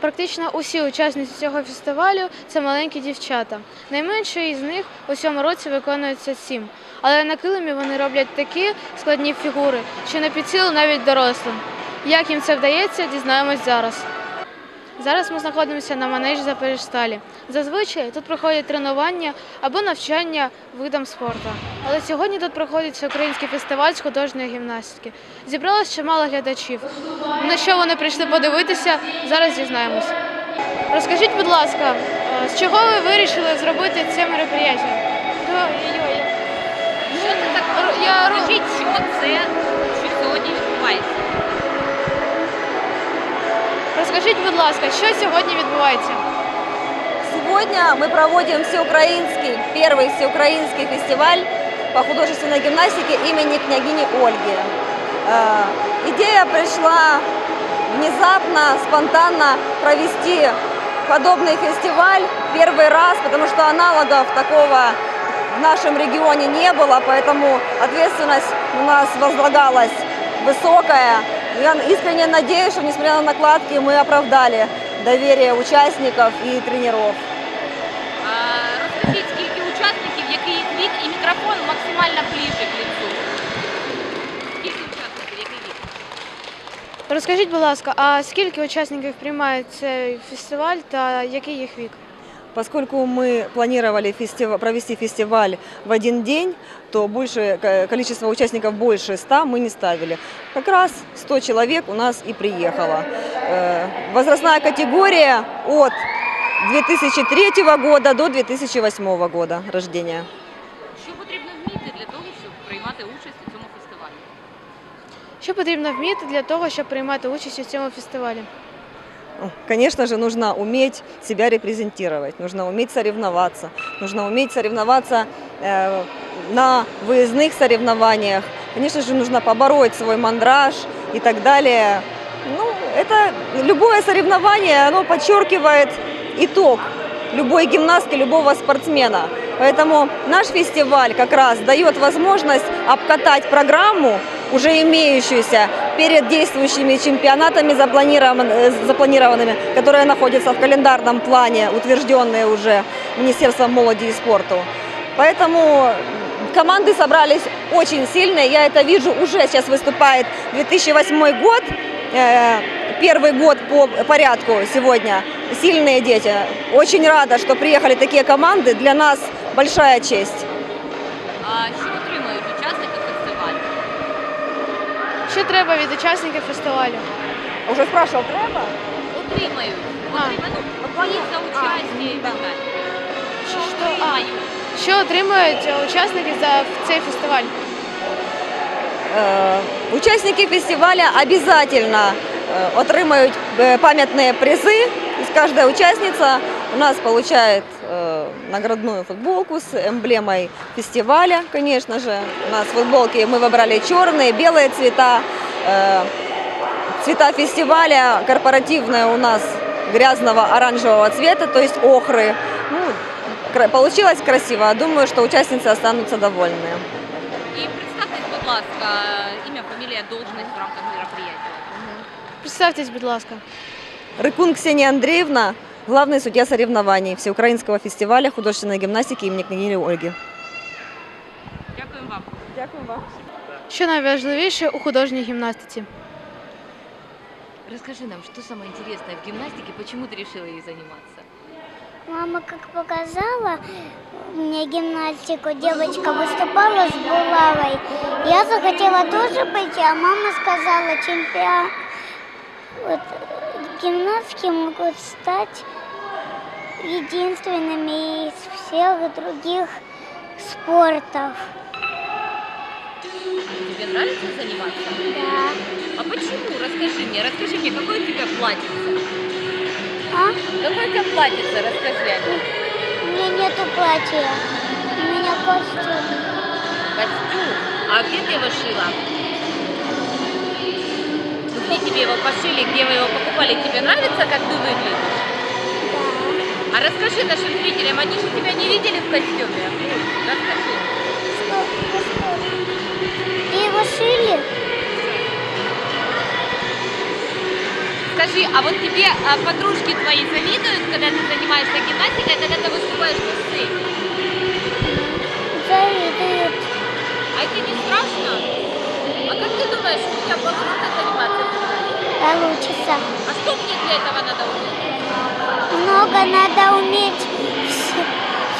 Практично усі учасниці цього фестивалю це маленькі дівчата. Найменше із них у цьому році виконується сім. Але на килимі вони роблять такі складні фігури, що не під силу навіть дорослим. Як їм це вдається, дізнаємось зараз. Зараз ми знаходимося на манежі Запоріжсталі. Зазвичай тут проходять тренування або навчання видам спорту. Але сьогодні тут проходить всеукраїнський фестиваль з художньої гімнастики. Зібралось чимало глядачів. На що вони прийшли подивитися, зараз дізнаємось. Розкажіть, будь ласка, е, з чого ви вирішили зробити це мероприятие? Що це так? Я Скажіть, що це, що сьогодні відбувається? Розкажіть, будь ласка, що сьогодні відбувається? Сегодня мы проводим всеукраинский, первый всеукраинский фестиваль по художественной гимнастике имени княгини Ольги. Э, Идея пришла внезапно, спонтанно провести подобный фестиваль первый раз, потому что аналогов такого в нашем регионе не было, поэтому ответственность у нас возлагалась высокая. Я искренне надеюсь, что несмотря на накладки мы оправдали доверие участников и тренеров. А, розкажіть, скільки учасників, який їх вік, і мікрофон максимально ближче к лицу. Скільки учасників, який вік? Розкажіть, будь ласка, а скільки учасників приймає цей фестиваль та який їх вік? Поскольку мы планировали фестива- провести фестиваль в один день, то больше, ко- количество участников больше 100 мы не ставили. Как раз 100 человек у нас и приехало. Э, Возрастная категория от 2003 года до 2008 года рождения. Що потрібно вміти для того, щоб приймати участь у цьому фестивалі? Що потрібно вміти для того, щоб приймати участь у цьому фестивалі? Конечно же, нужно уметь себя репрезентировать, нужно уметь соревноваться, нужно уметь соревноваться э, на выездных соревнованиях. Конечно же, нужно побороть свой мандраж и так далее. Ну, это любое соревнование, оно подчеркивает итог любой гимнастки, любого спортсмена. Поэтому наш фестиваль как раз дает возможность обкатать программу, уже имеющуюся перед действующими чемпионатами э, запланированными, которые находятся в календарном плане, утвержденные уже Министерством молоди и спорту. Поэтому команды собрались очень сильные. Я это вижу, уже сейчас выступает 2008 год, э, первый год по порядку сегодня. Сильные дети. Очень рада, что приехали такие команды. Для нас большая честь. А що отримують учасники фестивалю? Що треба від учасників фестивалю? Уже спрашивал, треба? Отримають. А. Отримають. Ну, платять за участь і так далі. Що Що, а, отримають? що отримують е, учасники за цей фестиваль? Э, Участники фестиваля обязательно э, отримають э, памятные призы. То есть каждая участница у нас получает э, наградную футболку с эмблемой фестиваля, конечно же. У нас футболки мы выбрали черные, белые цвета. Э, Цвета фестиваля корпоративные у нас грязного оранжевого цвета, то есть охры. Ну, кра- получилось красиво. Думаю, что участницы останутся довольны. І представтесь, будь ласка, ім'я, фамілія, должность в рамках мероприятия. Представтесь, будь ласка. Рыкун Ксения Андреевна, главный судья соревнований Всеукраинского фестиваля художественной гимнастики имени княгини Ольги. Дякуємо вам. Дякую вам. Що найважливіше у художній гімнастиці? Расскажи нам, что самое интересное в гимнастике, почему ты решила ей заниматься? Мама как показала мне гимнастику, девочка выступала с булавой. Я захотела тоже быть, а мама сказала, чемпион вот, гимнастки могут стать единственными из всех других спортов. Тебе нравится заниматься? Да. А почему? Расскажи мне, расскажи мне, какое у тебя платьице? А? Какое у тебя платьице, расскажи. У меня нету платья. У меня костюм. Костюм. А где ты его шила? Ну, Где тебе его пошили, где вы его покупали? Тебе нравится, как ты выглядишь? Да. А расскажи нашим зрителям, они же тебя не видели в костюме. Расскажи. Что? Что? Ты его шили? В Скажи, а вот тебе а, подружки твои завидуют, когда ты занимаешься гимнастикой, когда ты выступаешь на сцене? Завидуют. А это не страшно? А как ты думаешь, у тебя получится заниматься? Получится. А что мне для этого надо уметь? Много надо уметь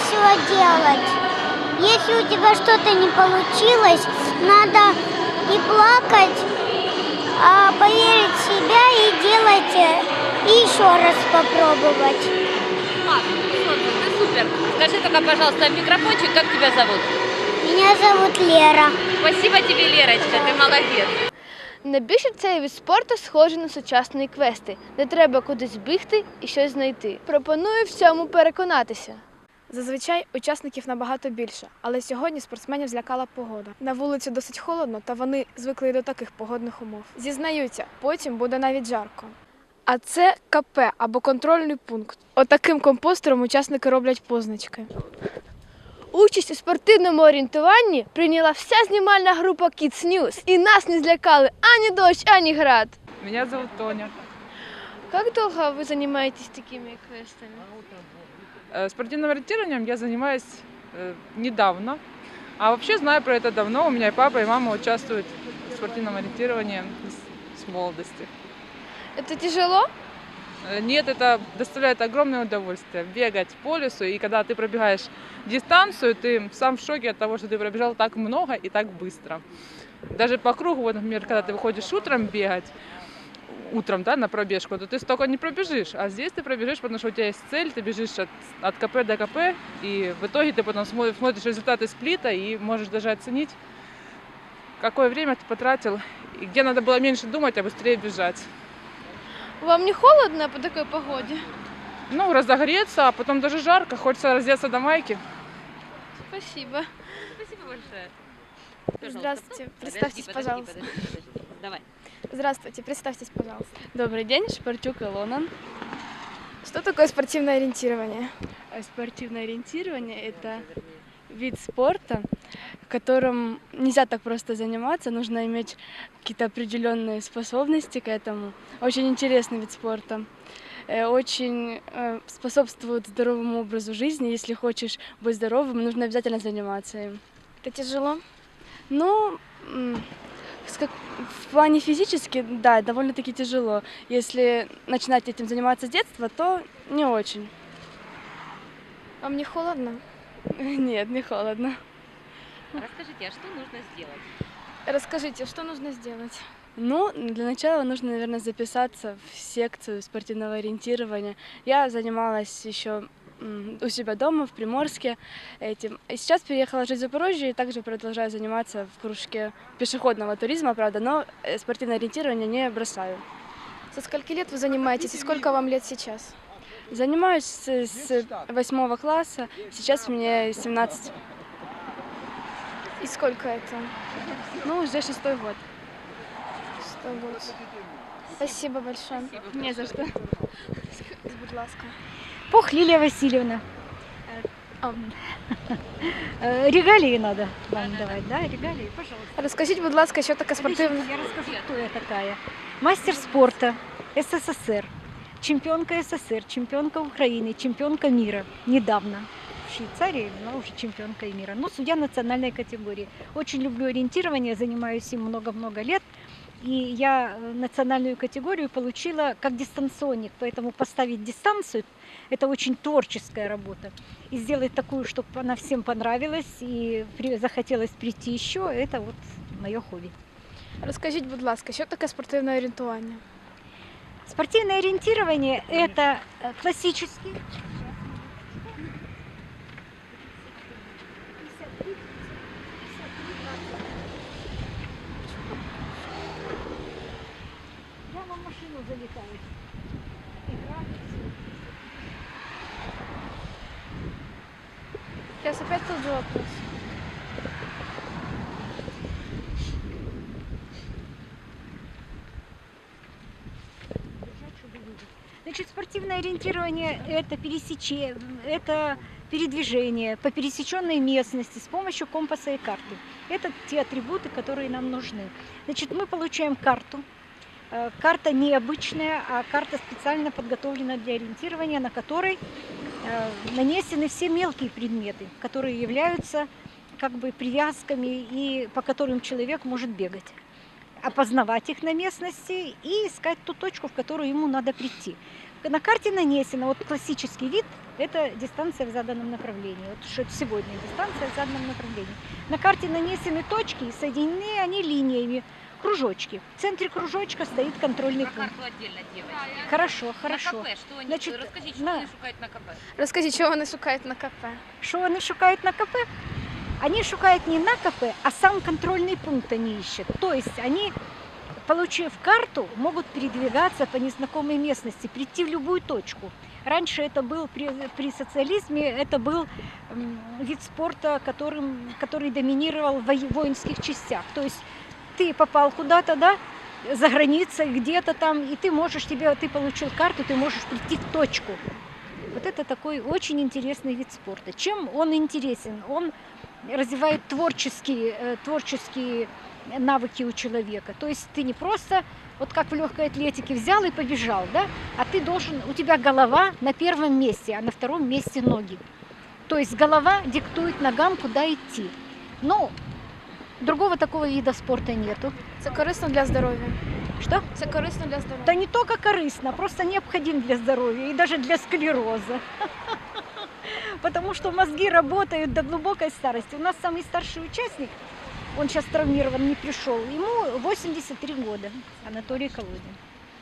все делать. Если у тебя что-то не получилось, надо не плакать, а поверить в себя и делать, э, и еще раз попробовать. Класс, солнце, ты супер. Скажи только, пожалуйста, в микрофончик, как тебя зовут? Меня зовут Лера. Спасибо тебе, Лерочка, ты молодец. Найбільше цей від спорту схожий на сучасні квести, де треба кудись бігти і щось знайти. Пропоную в цьому переконатися. Зазвичай учасників набагато більше, але сьогодні спортсменів злякала погода. На вулиці досить холодно, та вони звикли до таких погодних умов. Зізнаються, потім буде навіть жарко. А це КП або контрольний пункт. Отаким компостером учасники роблять позначки. Участь у спортивному орієнтуванні прийняла вся знімальна група Kids News. І нас не злякали ані дощ, ані град. Меня зовут Тоня. Як довго ви займаєтесь такими квестами? Э, Спортивным ориентированием я занимаюсь э, недавно. А вообще знаю про это давно. У меня и папа, и мама участвуют в спортивном ориентировании с, молодости. Це тяжело? Э, Нет, это доставляет огромное удовольствие. Бегать по лесу, и когда ты пробегаешь дистанцию, ты сам в шоке от того, что ты пробежал так много и так быстро. Даже по кругу, вот, например, когда ты выходишь утром бегать, утром, да, на пробежку, то ты столько не пробежишь. А здесь ты пробежишь, потому что у тебя есть цель, ты бежишь от, от КП до КП, и в итоге ты потом смотришь, смотришь результаты сплита и можешь даже оценить, какое время ты потратил, и где надо было меньше думать, а быстрее бежать. Вам не холодно по такой погоде? Ну, разогреться, а потом даже жарко, хочется раздеться до майки. Спасибо. Спасибо большое. Здравствуйте. Представьтесь, пожалуйста. Давай. Здравствуйте, представьтесь, пожалуйста. Добрый день, Шпартюк Илона. Что такое спортивное ориентирование? Э, Спортивное ориентирование – это вид спорта, которым нельзя так просто заниматься, нужно иметь какие-то определенные способности к этому. Очень интересный вид спорта. Э, Очень э, способствует здоровому образу жизни. Если хочешь быть здоровым, нужно обязательно заниматься им. Это тяжело? Ну, как- в плане физически, да, довольно-таки тяжело. Если начинать этим заниматься с детства, то не очень. Вам не холодно? Нет, не холодно. Расскажите, а что нужно сделать? Расскажите, что нужно сделать? Ну, для начала нужно, наверное, записаться в секцию спортивного ориентирования. Я занималась еще у себя дома, в Приморске этим. И сейчас переехала жить в Запорожье и также продолжаю заниматься в кружке пешеходного туризма, правда, но э, спортивное ориентирование не бросаю. Со скольки лет вы занимаетесь и сколько вам лет сейчас? Занимаюсь с, восьмого класса, сейчас мне 17, И сколько это? ну, уже шестой год. Сто год. Спасибо большое. Не за что. Будь ласка. Пух Лилия Васильевна. Э, Регалии надо вам давать, да? Регалии, пожалуйста. Розкажіть, будь ласка, що таке спортивне? Я расскажу, кто я такая. Мастер спорта СССР, чемпионка СССР, чемпионка Украины, чемпионка мира. Недавно в Швейцарии была уже чемпионкой мира. Но судья национальной категории. Очень люблю ориентирование, занимаюсь им много-много лет. И я э, национальную категорию получила как дистанционник, поэтому поставить дистанцию – это очень творческая работа. И сделать такую, чтобы она всем понравилась и при- захотелось прийти еще – это вот мое хобби. Розкажіть, будь ласка, що таке спортивне орієнтування? Спортивное ориентирование – это э, классический. Я вам машину залетаю. Сейчас опять тот же вопрос. Значит, спортивное ориентирование – это пересечение, это передвижение по пересеченной местности с помощью компаса и карты. Это те атрибуты, которые нам нужны. Значит, мы получаем карту, Э, Карта необычная, а карта специально подготовлена для ориентирования, на которой нанесены все мелкие предметы, которые являются как бы привязками и по которым человек может бегать опознавать их на местности и искать ту точку, в которую ему надо прийти. На карте нанесено, вот классический вид, это дистанция в заданном направлении. Вот что сегодня дистанция в заданном направлении. На карте нанесены точки и соединены они линиями, кружочки. В центре кружочка стоит контрольный Про пункт. карту отдельно, девочки. Хорошо, хорошо. На КП, что они, Значит, расскажіть, що на- вони шукають на КП? Розкажіть, чого вони шукають на КП? Что они шукают на КП? Они шукают не на КП, а сам контрольный пункт они ищут. То есть они, получив карту, могут передвигаться по незнакомой местности, прийти в любую точку. Раньше это был при, при социализме, это был м, вид спорта, которым, который доминировал в вои- воинских частях. То есть ты попал куда-то, да, за границей, где-то там, и ты можешь тебе, ты получил карту, ты можешь прийти в точку. Вот это такой очень интересный вид спорта. Чем он интересен? Он развивает творческие, э, творческие навыки у человека. То есть ты не просто, вот как в легкой атлетике, взял и побежал, да, а ты должен, у тебя голова на первом месте, а на втором месте ноги. То есть голова диктует ногам, куда идти. Но другого такого вида спорта нету. Це корисно для здоров'я. Что? Це корисно для здоров'я. Да не только корыстно, просто необходим для здоровья и даже для склероза. Потому что мозги работают до глубокой старости. У нас самый старший участник, он сейчас травмирован, не пришел, ему 83 года, Анатолий Колодин.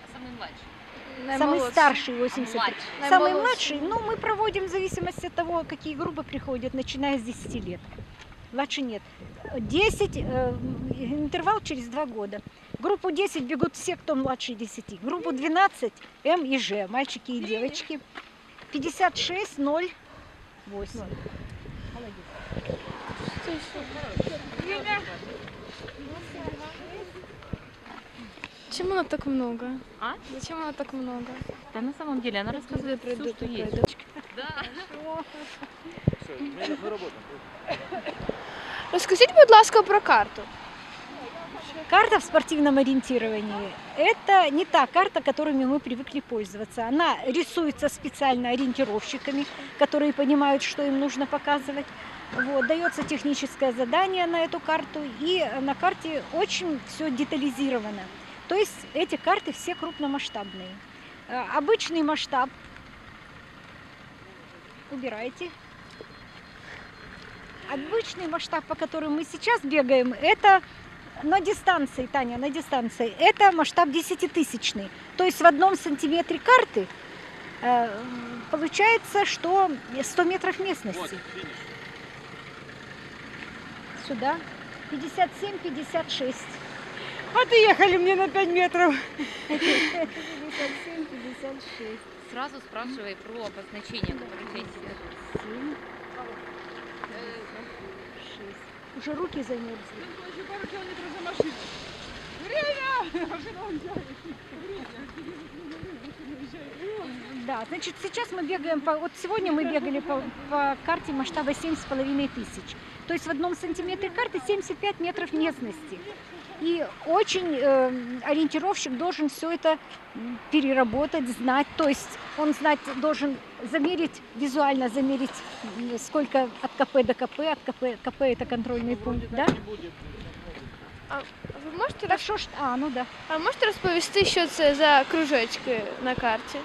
А самий младший? Самый старший 83. Младший. Самый младший, ну, мы проводим в зависимости от того, какие группы приходят, начиная с 10 лет. Младше нет. 10, э, интервал через 2 года. Группу 10 бегут все, кто младше 10. Группу 12 М и Ж, мальчики и девочки. 56, 0, 8. Чому воно так много? А? Зачем воно так много? Да на самом деле она рассказывает все, что есть. Да. Будь ласка, про карту. Карта в спортивном ориентировании – это не та карта, которыми мы привыкли пользоваться. Она рисуется специально ориентировщиками, которые понимают, что им нужно показывать. Вот, дается техническое задание на эту карту, и на карте очень все детализировано. То есть эти карты все крупномасштабные. Э, Обычный масштаб убирайте. Обычный масштаб, по которому мы сейчас бегаем, это на дистанции, Таня, на дистанции, это масштаб десятитысячный. То есть в одном сантиметре карты э, получается, что 100 метров местности. Сюда 57-56. Вот и ехали мне на 5 метров. 57-56. Сразу спрашивай про обозначение, которое у тебя есть. 7, 6. Уже руки замерзли. Да, значит, сейчас мы бегаем по... Вот сегодня мы бегали по, по карте масштаба 7,5 тысяч. То есть в одном сантиметре карты 75 метров местности. И очень э, ориентировщик должен все это переработать, знать. То есть он знать должен замерить, визуально замерить, сколько от КП до КП. От КП, КП это контрольный пункт, да? Ви можете, Так роз... что ж, а, ну да. а можете розповісти, що це за кружочки на карті?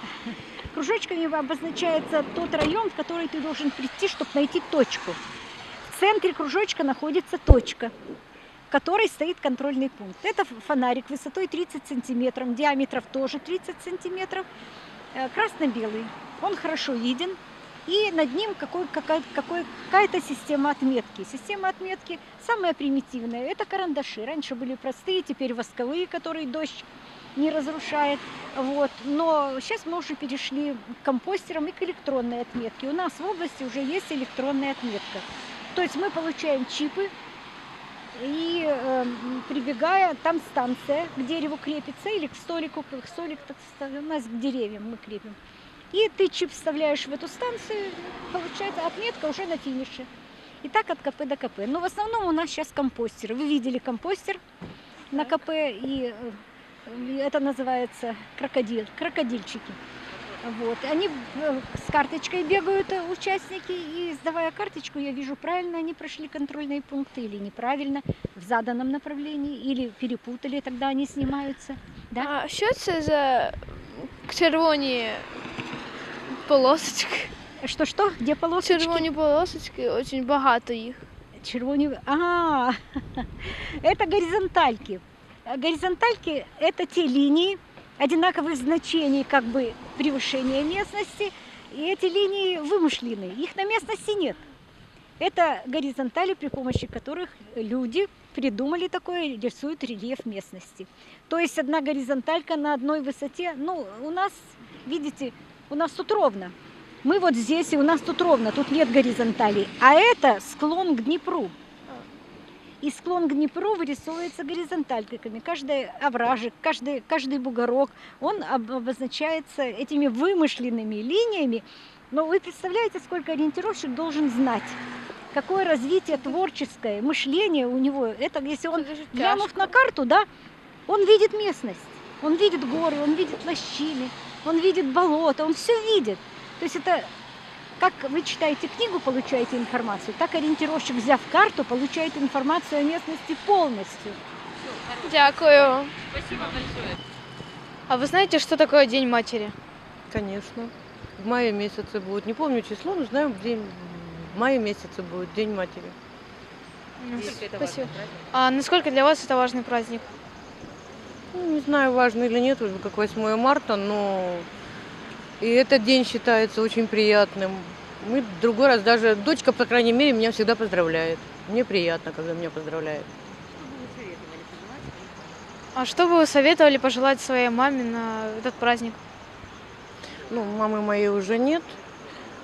Кружочками обозначается тот район, в который ты должен прийти, чтобы найти точку. В центре кружочка находится точка, в которой стоит контрольный пункт. Это фонарик высотой 30 сантиметров, диаметров тоже 30 сантиметров, э, красно-белый. Он хорошо виден, и над ним какой, какая, какой, какая-то система отметки. Система отметки самая примитивная. Это карандаши. Раньше были простые, теперь восковые, которые дождь не разрушает. Вот. Но сейчас мы уже перешли к компостерам и к электронной отметке. У нас в области уже есть электронная отметка. То есть мы получаем чипы, и э, прибегая, там станция к дереву крепится или к столику, к столик так у нас к деревьям мы крепим. И ты чип вставляешь в эту станцию, получается отметка уже на финише. И так от КП до КП. Но в основном у нас сейчас компостеры. Вы видели компостер на КП и э, это называется крокодил, крокодильчики. Вот. Они э, с карточкой бегают э, участники, и сдавая карточку, я вижу, правильно они прошли контрольные пункты или неправильно, в заданном направлении, или перепутали, тогда они снимаются. Да? А що це за червоні полосочки? Что-что? Где полосочки? Червоні полосочки, дуже багато їх. Червони... А, это горизонтальки. А Горизонтальки – это те линии одинаковых значений, как бы превышения местности, и эти линии вымышленные, их на местности нет. Это горизонтали, при помощи которых люди придумали такое, рисуют рельеф местности. То есть одна горизонталька на одной высоте, ну, у нас, видите, у нас тут ровно. Мы вот здесь, и у нас тут ровно, тут нет горизонтали. А это склон к Днепру. И склон к Днепру вырисовывается горизонтальками. Каждый овражек, каждый, каждый бугорок, он об- обозначается этими вымышленными линиями. Но вы представляете, сколько ориентировщик должен знать? Какое развитие творческое, мышление у него. Это если он, глянув на карту, да, он видит местность. Он видит горы, он видит лощины, он видит болото, он все видит. То есть это как вы читаете книгу, получаете информацию, так ориентировщик, взяв карту, получает информацию о местности полностью. Дякую. Спасибо большое. А вы знаете, что такое День матери? Конечно. В мае месяце будет. Не помню число, но знаю, день в мае месяце будет День матери. Спасибо. А насколько для вас это важный праздник? Ну, не знаю, важно или нет, как 8 марта, но и этот день считается очень приятным. Мы другой раз даже, дочка, по крайней мере, меня всегда поздравляет. Мне приятно, когда меня поздравляют. А что бы вы советовали пожелать своей маме на этот праздник? Ну, мамы моей уже нет.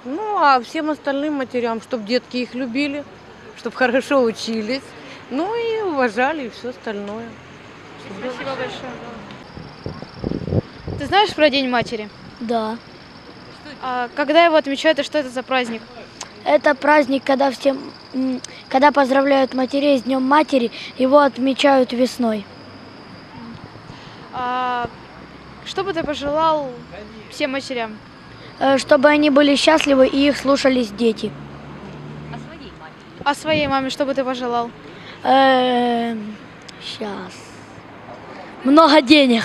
Ну, а всем остальным матерям, чтобы детки их любили, чтобы хорошо учились, ну и уважали, и все остальное. Спасибо большое. Ты знаешь про День матери? Да. А когда его отмечают и что это за праздник? Это праздник, когда всем, когда поздравляют матерей с Днем Матери, его отмечают весной. А что бы ты пожелал всем матерям? Э, Чтобы они были счастливы и их слушались дети. О своей маме. А своей маме что бы ты пожелал? Сейчас. Много денег.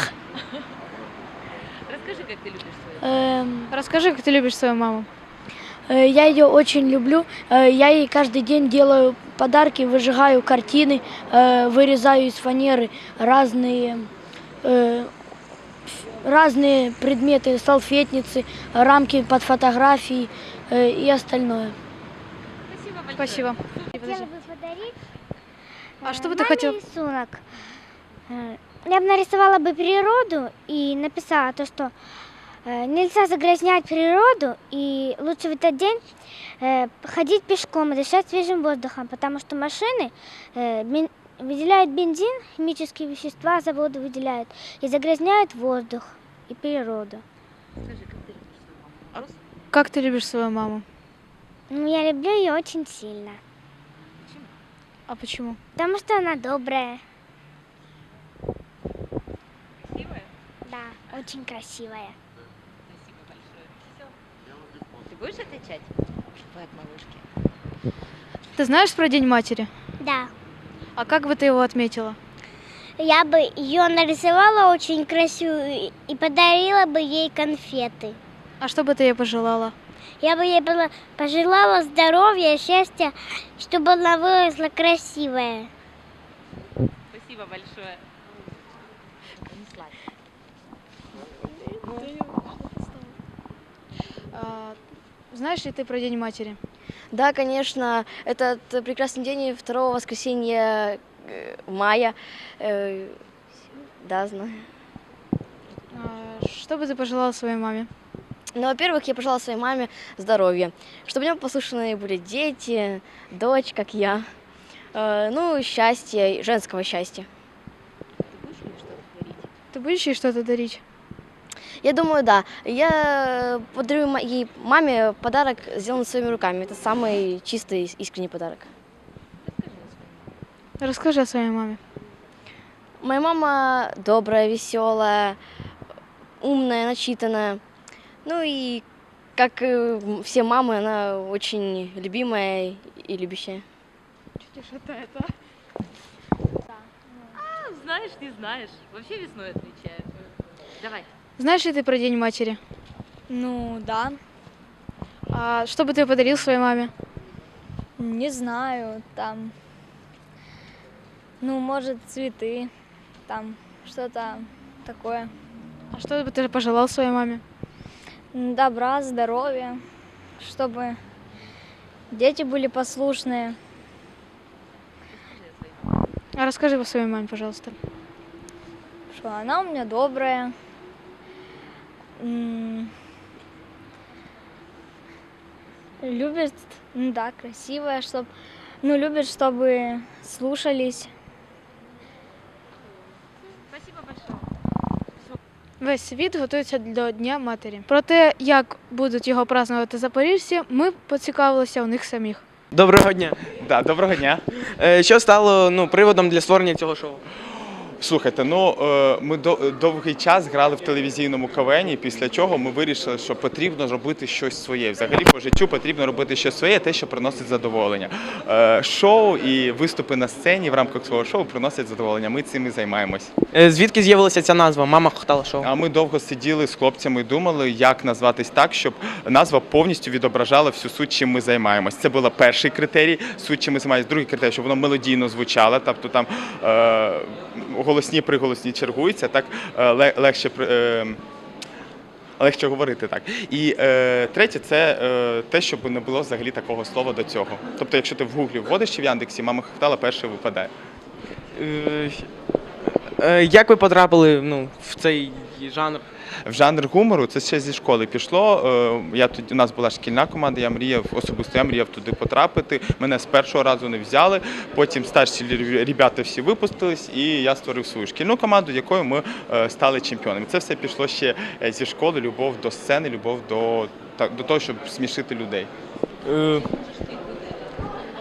Расскажи, как ты любишь свою Эм, Расскажи, как ты любишь свою маму. э, Я ее очень люблю. Э, Я ей каждый день делаю подарки, выжигаю картины, э, вырезаю из фанеры разные, разные предметы, салфетницы, рамки под фотографии и остальное. Спасибо большое. Спасибо. Хотела бы подарить А что бы ты хотел? рисунок. Я бы нарисовала бы природу и написала то, что нельзя загрязнять природу, и лучше в этот день э, ходить пешком и дышать свежим воздухом, потому что машины э, выделяют бензин, химические вещества заводы выделяют, и загрязняют воздух и природу. Как ты любишь свою маму? Ну, я люблю ее очень сильно, А почему? потому что она добрая. Красивая? Да, очень красивая. Спасибо большое. Все. Ты будешь отвечать? Вы от малышки. Ты знаешь про День матери? Да. А как бы ты его отметила? Я бы ее нарисовала очень красивую и- подарила бы ей конфеты. А что бы ты ей пожелала? Я бы ей была- пожелала здоровья, счастья, чтобы она выросла красивая. Спасибо большое. А, знаешь ли ты про День матери? Да, конечно, этот прекрасный день 2 воскресенья э, мая. Э, Да, знаю. А, что бы ты пожелала своей маме? Ну, во-первых, я пожелала своей маме здоровья, чтобы у нее послушные были дети, дочь, как я. Э, Ну, счастья, женского счастья. Ты будешь ей что-то дарить? Я думаю, да. Я подарю моей маме подарок, сделанный своими руками. Это самый чистый, искренний подарок. Расскажи о своей маме. Моя мама добрая, веселая, умная, начитанная. Ну и, как и все мамы, она очень любимая и любящая. А, знаешь, не знаешь. Вообще весной отвечает. Давай. Знаешь ли ты про День матери? Ну, да, А что бы ты подарил своей маме? не знаю, там, ну, может, цветы, там, что-то такое. А что бы ты пожелал своей маме? Добра, здоровья, чтобы дети были послушные. А расскажи по своей маме, пожалуйста. что она у меня добрая. М, Любит, ну да, красивая, чтоб, ну, любит, чтобы слушались. Спасибо большое. Весь світ готується до Дня матері. Про те, як будуть його празднувати запоріжці, ми поцікавилися у них самих. Доброго дня. Да, доброго дня. Е, Що стало ну, приводом для створення цього шоу? Слухайте, ну е, ми довгий час грали в телевізійному КВНі, після чого ми вирішили, що потрібно робити щось своє. Взагалі по життю потрібно робити щось своє, те, що приносить задоволення. Е, Шоу і виступи на сцені в рамках свого шоу приносять задоволення. Ми цим і займаємось. Е, Звідки з'явилася ця назва? Мама хохотала шоу. А ми довго сиділи з хлопцями і думали, як назватись так, щоб назва повністю відображала всю суть, чим ми займаємось. Це був перший критерій, суть, чим ми займаємось. Другий критерій, щоб воно мелодійно звучало, тобто там е, голосні приголосні чергуються, так е, легше. Е, Легше говорити так. І е, третє, це е, те, щоб не було взагалі такого слова до цього. Тобто, якщо ти в гуглі вводиш чи в Яндексі, мама хахтала перше випадає. Е, Як ви потрапили ну, в цей жанр? В жанр гумору це ще зі школи пішло. Е, Я тоді у нас була шкільна команда. Я мріяв особисто я мріяв туди потрапити. Мене з першого разу не взяли. Потім старші ребята всі випустились, і я створив свою шкільну команду, якою ми е, стали чемпіонами. Це все пішло ще е, зі школи. Любов до сцени, любов до до того, щоб смішити людей.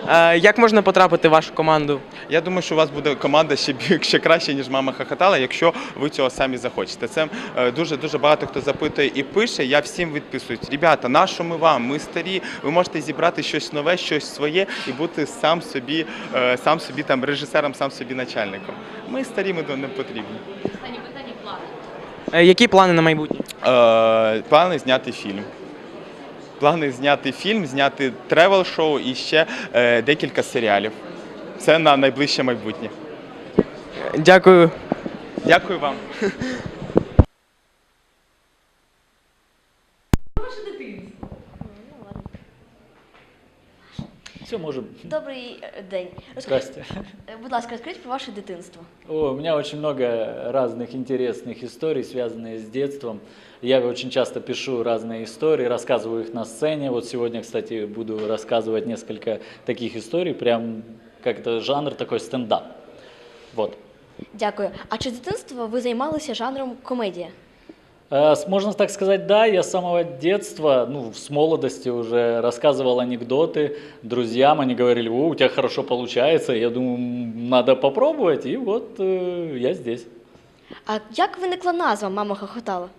Е, Як можна потрапити в вашу команду? Я думаю, що у вас буде команда ще ще краще, ніж мама хохотала, якщо ви цього самі захочете. Це е, дуже дуже багато хто запитує і пише. Я всім відписую. Ребята, на що ми вам? Ми старі. Ви можете зібрати щось нове, щось своє і бути сам собі, е, сам собі там режисером, сам собі начальником. Ми старі, ми не потрібні. Останнє питання плани. Які плани на майбутнє? Е, плани зняти фільм. Плани зняти фільм, зняти тревел-шоу і ще е, декілька серіалів. Це на найближче майбутнє. Дякую. Дякую вам. Все, можем. Добрий е, день. Здрасте. Е, Будь ласка, розкажіть про ваше дитинство. О, у меня очень много разных интересных историй, связанных с детством. Я очень часто пишу разные истории, рассказываю их на сцене. Вот сегодня, кстати, буду рассказывать несколько таких историй, прям как это жанр такой стендап. Вот. Дякую. А чи з дитинства ви займалися жанром комедія? Э, Можно так сказать, да, я с самого детства, ну, с молодости уже рассказывал анекдоты друзьям, они говорили, о, у тебя хорошо получается, я думаю, «М, надо попробовать, и вот э, я здесь. А як виникла назва Мама хохотала?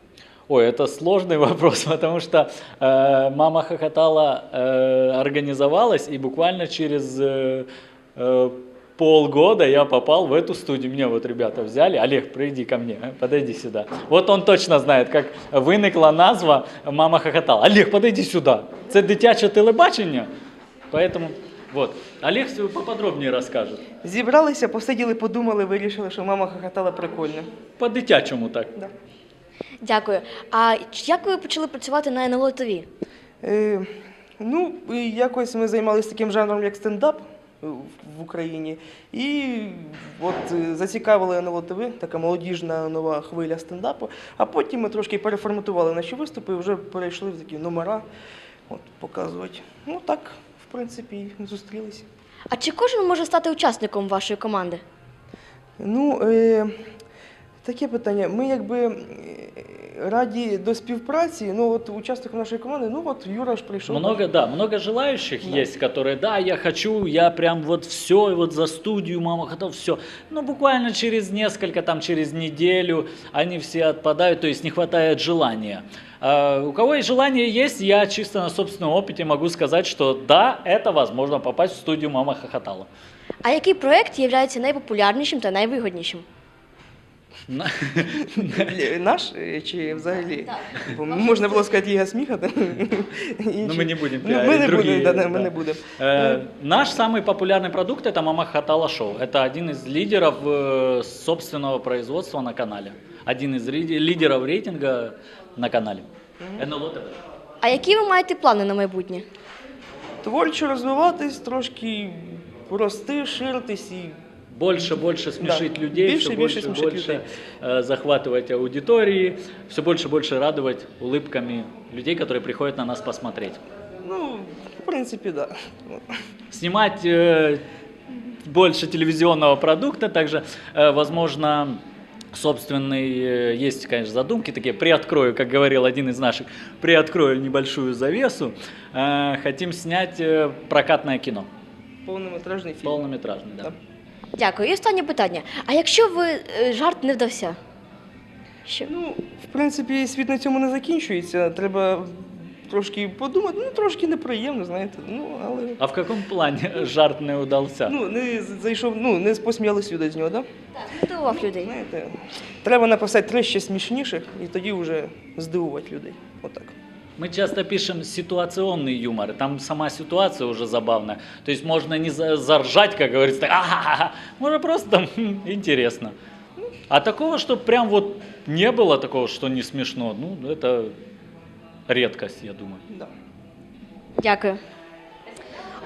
Ой, это сложный вопрос, потому что э, мама хохотала, э, организовалась, и буквально через э, э, полгода я попал в эту студию. Меня вот ребята взяли. Олег, приди ко мне, э, подойди сюда. Вот он точно знает, как виникла назва Мама хохотала. Олег, подойди сюда. Це дитяче телебачення. Поэтому вот. Олег всё поподробнее расскажет. Зібралися, посиділи, подумали, вирішили, що мама хохотала прикольно. По-дитячому так. Дякую. А ч- як ви почали працювати на НЛО ТВ? Е, ну, і якось ми займалися таким жанром, як стендап е, В- Україні. І от е, зацікавили НЛО ТВ, така молодіжна нова хвиля стендапу. А потім ми трошки переформатували наші виступи і вже перейшли в такі номера от, показувати. Ну так, в принципі, і зустрілися. А чи кожен може стати учасником вашої команди? Ну, е, таке питання. Ми якби е, раді до співпраці, ну от учасник нашої команди, ну от Юра ж прийшов. Много, да, много желающих Да. есть, которые, да, я хочу, я прям вот все, вот за студию, мама готов, все. Ну, буквально через несколько, там, через неделю они все отпадают, то есть не хватает желания. А у кого есть желание есть, я чисто на собственном опыте могу сказать, что да, это возможно попасть в студию «Мама хохотала». А який проект є найпопулярнішим та найвигоднішим? На- Для- Наш е, чи взагалі? Бо можна було сказати Ліга сміха. та Ну, мы не будем Ну, ми пиарить не другие, будемо, да, да, ми да. не будемо. Э, Наш самый популярный продукт это Мама Хатала Шоу. Это один из лидеров э, собственного производства на канале. Один из ри- лидеров рейтинга на канале. НЛО ТВ. А які ви маєте плани на майбутнє? Творчо розвиватись, трошки рости, ширитись і Больше, больше смешить Да. людей, Больше, все больше больше, смешить больше людей. э, захватывать аудитории, все больше, больше радовать улыбками людей, которые приходят на нас посмотреть. ну, в принципі, да. Снимать э, больше телевизионного продукта, также, э, возможно, собственный, э, есть, конечно, задумки такие, приоткрою, как говорил один из наших, приоткрою небольшую завесу, Э, хотим снять э, прокатное кино, Повнометражний фільм. полнометражный, да. Дякую. І останнє питання. А якщо ви е, жарт не вдався? Що? Ну, в принципі, світ на цьому не закінчується. Треба трошки подумати, ну трошки неприємно, знаєте. Ну, але А в каком плане жарт не удался? ну, не зайшов, ну, не посміялись люди з нього, да? Здивував людей. Знаєте, треба написати три ще смішніших і тоді вже здивувати людей. Отак. Мы часто пишем ситуационный юмор, там сама ситуация уже забавная. То есть можно не за- заржать, как говорится, так, «А-ха-ха-ха». можно просто хм, интересно. А такого, что прям вот не было такого, что не смешно, ну, это редкость, я думаю. Да. Дякую.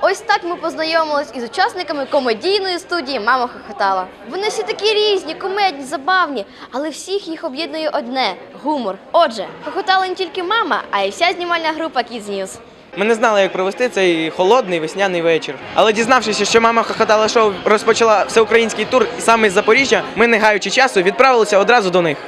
Ось так ми познайомились із учасниками комедійної студії Мама хохотала. Вони всі такі різні, комедні, забавні, але всіх їх об'єднує одне гумор. Отже, хохотала не тільки мама, а й вся знімальна група Kids News. Ми не знали, як провести цей холодний весняний вечір. Але дізнавшись, що мама хохотала шоу розпочала всеукраїнський тур саме з Запоріжжя, ми, не гаючи часу, відправилися одразу до них.